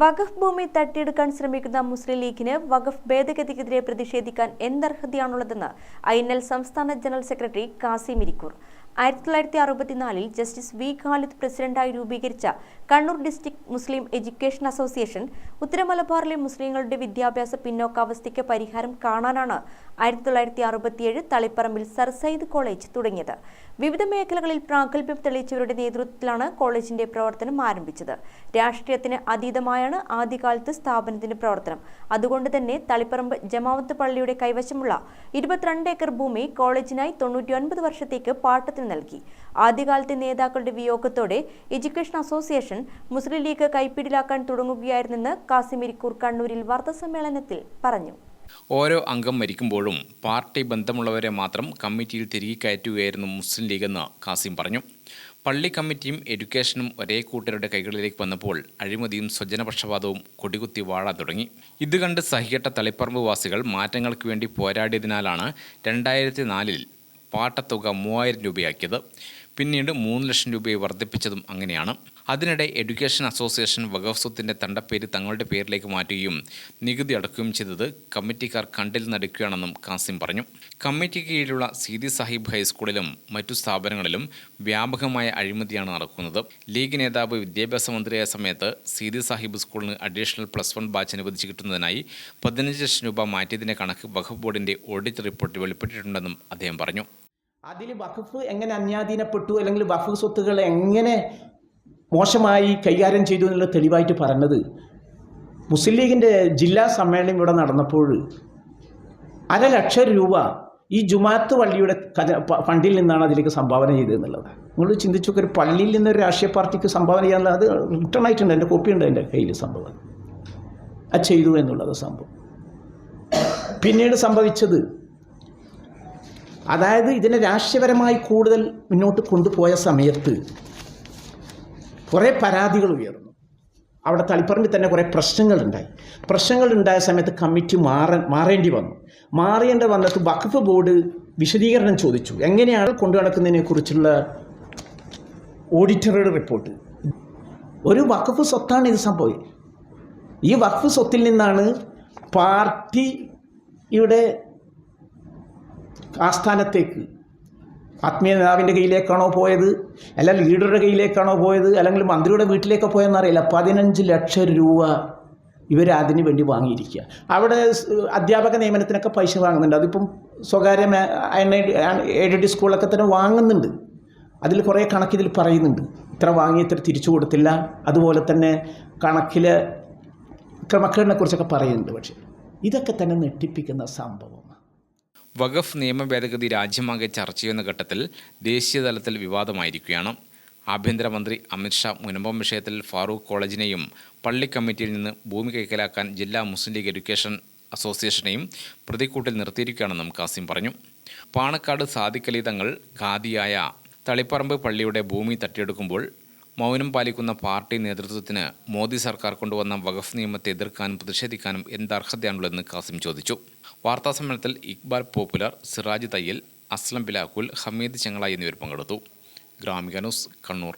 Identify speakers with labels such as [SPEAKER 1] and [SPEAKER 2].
[SPEAKER 1] വഖഫ് ഭൂമി തട്ടിയെടുക്കാൻ ശ്രമിക്കുന്ന മുസ്ലിം ലീഗിന് വഖഫ് ഭേദഗതിക്കെതിരെ പ്രതിഷേധിക്കാൻ എന്തർഹതയാണുള്ളതെന്ന് ഐ എൻ എൽ സംസ്ഥാന ജനറൽ സെക്രട്ടറി കാസിം ഇരിക്കൂർ. ആയിരത്തി തൊള്ളായിരത്തി അറുപത്തിനാലിൽ ജസ്റ്റിസ് വി. ഖാലിദ് പ്രസിഡന്റായി രൂപീകരിച്ച Kannur district Muslim education association ഉത്തരമലബാറിലെ മുസ്ലിങ്ങളുടെ വിദ്യാഭ്യാസ പിന്നോക്കാവസ്ഥയ്ക്ക് പരിഹാരം കാണാനാണ് ആയിരത്തി തൊള്ളായിരത്തി അറുപത്തിയേഴ് തളിപ്പറമ്പിൽ സർ സയ്യിദ് കോളേജ് തുടങ്ങിയത്. വിവിധ മേഖലകളിൽ പ്രാഗൽഭ്യം തെളിയിച്ചവരുടെ നേതൃത്വത്തിലാണ് കോളേജിന്റെ പ്രവർത്തനം ആരംഭിച്ചത്. രാഷ്ട്രീയത്തിന് അതീതമായാണ് ആദ്യകാലത്ത് സ്ഥാപനത്തിന്റെ പ്രവർത്തനം. അതുകൊണ്ട് തന്നെ തളിപ്പറമ്പ് ജമാവത്ത് പള്ളിയുടെ കൈവശമുള്ള ഇരുപത്തിരണ്ട് ഏക്കർ ഭൂമി കോളേജിനായി തൊണ്ണൂറ്റിയൊൻപത് വർഷത്തേക്ക് പാട്ടത്തിന് നൽകി. ആദ്യകാലത്തെ നേതാക്കളുടെ വിയോഗത്തോടെ എഡ്യൂക്കേഷൻ അസോസിയേഷൻ മുസ്ലിം ലീഗ് കൈപ്പിടിലാക്കാൻ തുടങ്ങുകയായിരുന്നെന്ന് കാസിമിരിക്കൂർ കണ്ണൂരിൽ വാർത്താസമ്മേളനത്തിൽ പറഞ്ഞു.
[SPEAKER 2] ഓരോ അംഗം മരിക്കുമ്പോഴും പാർട്ടി ബന്ധമുള്ളവരെ മാത്രം കമ്മിറ്റിയിൽ തിരികെ കയറ്റുകയായിരുന്നു മുസ്ലിം ലീഗെന്ന് കാസിം പറഞ്ഞു. പള്ളി കമ്മിറ്റിയും എഡ്യൂക്കേഷനും ഒരേ കൂട്ടരുടെ കൈകളിലേക്ക് വന്നപ്പോൾ അഴിമതിയും സ്വജനപക്ഷപാതവും കൊടികുത്തി വാഴാൻ തുടങ്ങി. ഇത് കണ്ട് സഹികെട്ട തളിപ്പറമ്പ് വാസികൾ മാറ്റങ്ങൾക്ക് വേണ്ടി പോരാടിയതിനാലാണ് രണ്ടായിരത്തി നാലിൽ പാട്ടത്തുക മൂവായിരം രൂപയാക്കിയത്. പിന്നീട് മൂന്ന് ലക്ഷം രൂപയെ വർദ്ധിപ്പിച്ചതും അങ്ങനെയാണ്. അതിനിടെ എഡ്യൂക്കേഷൻ അസോസിയേഷൻ വഖഫ് സ്വത്തിന്റെ തണ്ടപ്പേര് തങ്ങളുടെ പേരിലേക്ക് മാറ്റുകയും നികുതി അടക്കുകയും ചെയ്തത് കമ്മിറ്റിക്കാർ കണ്ടിൽ നടക്കുകയാണെന്നും കാസിം പറഞ്ഞു. കമ്മിറ്റിക്ക് കീഴിലുള്ള സീതി സാഹിബ് ഹൈസ്കൂളിലും മറ്റു സ്ഥാപനങ്ങളിലും വ്യാപകമായ അഴിമതിയാണ് നടക്കുന്നത്. ലീഗ് നേതാവ് വിദ്യാഭ്യാസ മന്ത്രിയായ സമയത്ത് സീതി സാഹിബ് സ്കൂളിന് അഡീഷണൽ പ്ലസ് വൺ ബാച്ച് അനുവദിച്ച് കിട്ടുന്നതിനായി പതിനഞ്ച് ലക്ഷം രൂപ മാറ്റിയതിന്റെ കണക്ക് വഖഫ് ബോർഡിന്റെ ഓഡിറ്റ് റിപ്പോർട്ട് വെളിപ്പെട്ടിട്ടുണ്ടെന്നും അദ്ദേഹം പറഞ്ഞു.
[SPEAKER 3] അതിൽ വഖഫ് എങ്ങനെ അന്യാധീനപ്പെട്ടു? അല്ലെങ്കിൽ വഖഫ് സ്വത്തുകൾ എങ്ങനെ മോശമായി കൈകാര്യം ചെയ്തു എന്നുള്ള തെളിവായിട്ട് പറഞ്ഞത്. മുസ്ലിം ലീഗിന്റെ ജില്ലാ സമ്മേളനം ഇവിടെ നടന്നപ്പോൾ അര ലക്ഷം രൂപ ഈ ജുമാത്ത് പള്ളിയുടെ ഫണ്ടിൽ നിന്നാണ് അതിലേക്ക് സംഭാവന ചെയ്തതെന്നുള്ളത്. നിങ്ങൾ ചിന്തിച്ചു ഒരു പള്ളിയിൽ നിന്ന് ഒരു രാഷ്ട്രീയ പാർട്ടിക്ക് സംഭാവന ചെയ്യാനുള്ളത് അത് റിട്ടേൺ ആയിട്ടുണ്ട്. എന്റെ കോപ്പി ഉണ്ട് എന്റെ കയ്യിൽ സംഭവം. അത് ചെയ്തു എന്നുള്ളത് സംഭവം. പിന്നീട് സംഭവിച്ചത് അതായത് ഇതിനെ രാഷ്ട്രീയപരമായി കൂടുതൽ മുന്നോട്ട് കൊണ്ടുപോയ സമയത്ത് കുറേ പരാതികൾ ഉയർന്നു. അവിടെ തളിപ്പറമ്പിൽ തന്നെ കുറേ പ്രശ്നങ്ങളുണ്ടായി. പ്രശ്നങ്ങളുണ്ടായ സമയത്ത് കമ്മിറ്റി മാറ മാറേണ്ടി വന്നു. മാറേണ്ടി വന്നിട്ട് വഖഫ് ബോർഡ് വിശദീകരണം ചോദിച്ചു. എങ്ങനെയാണ് കൊണ്ടു നടക്കുന്നതിനെ കുറിച്ചുള്ള ഓഡിറ്ററുടെ റിപ്പോർട്ട്. ഒരു വഖഫ് സ്വത്താണ് ഇത് സംഭവം. ഈ വഖഫ് സ്വത്തിൽ നിന്നാണ് പാർട്ടിയുടെ ആസ്ഥാനത്തേക്ക്. ആത്മീയ നേതാവിന്റെ കയ്യിലേക്കാണോ പോയത്? അല്ലെങ്കിൽ ലീഡറുടെ കയ്യിലേക്കാണോ പോയത്? അല്ലെങ്കിൽ മന്ത്രിയുടെ വീട്ടിലേക്കോ പോയെന്നറിയില്ല പതിനഞ്ച് ലക്ഷം രൂപ ഇവർ അതിന് വേണ്ടി വാങ്ങിയിരിക്കുക. അവിടെ അധ്യാപക നിയമനത്തിനൊക്കെ പൈസ വാങ്ങുന്നുണ്ട്. അതിപ്പം സ്വകാര്യ എയ്ഡഡ് സ്കൂളൊക്കെ തന്നെ വാങ്ങുന്നുണ്ട്. അതിൽ കുറേ കണക്കിതിൽ പറയുന്നുണ്ട്. ഇത്ര വാങ്ങി ഇത്ര തിരിച്ചു കൊടുത്തില്ല. അതുപോലെ തന്നെ കണക്കിലെ ക്രമക്കേടിനെക്കുറിച്ചൊക്കെ പറയുന്നുണ്ട്. പക്ഷേ ഇതൊക്കെ തന്നെ നെട്ടിപ്പിക്കുന്ന സംഭവമാണ്
[SPEAKER 2] വഖഫ് നിയമ ഭേദഗതി രാജ്യമാകെ ചർച്ച ചെയ്യുന്ന ഘട്ടത്തിൽ ദേശീയ തലത്തിൽ വിവാദമായിരിക്കുകയാണ്. ആഭ്യന്തരമന്ത്രി അമിത്ഷാ മുനമ്പം വിഷയത്തിൽ ഫാറൂഖ് കോളേജിനെയും പള്ളി കമ്മിറ്റിയിൽ നിന്ന് ഭൂമി കൈക്കലാക്കാൻ ജില്ലാ മുസ്ലിം ലീഗ് എഡ്യൂക്കേഷൻ അസോസിയേഷനെയും പ്രതിക്കൂട്ടിൽ നിർത്തിയിരിക്കുകയാണെന്നും കാസിം പറഞ്ഞു. പാണക്കാട് സാദിഖലി തങ്ങൾ ഖാദിയായ തളിപ്പറമ്പ് പള്ളിയുടെ ഭൂമി തട്ടിയെടുക്കുമ്പോൾ മൗനം പാലിക്കുന്ന പാർട്ടി നേതൃത്വത്തിന് മോദി സർക്കാർ കൊണ്ടുവന്ന വഖഫ് നിയമത്തെ എതിർക്കാനും പ്രതിഷേധിക്കാനും എന്തർഹതയാണുള്ളതെന്ന് കാസിം ചോദിച്ചു. വാർത്താസമ്മേളനത്തിൽ ഇക്ബാൽ പോപ്പുലർ സിറാജ് തയ്യൽ അസ്ലം ബിലാക്കുൽ ഹമീദ് ചെങ്ങളായി എന്നിവർ പങ്കെടുത്തു. ഗ്രാമിക ന്യൂസ് കണ്ണൂർ.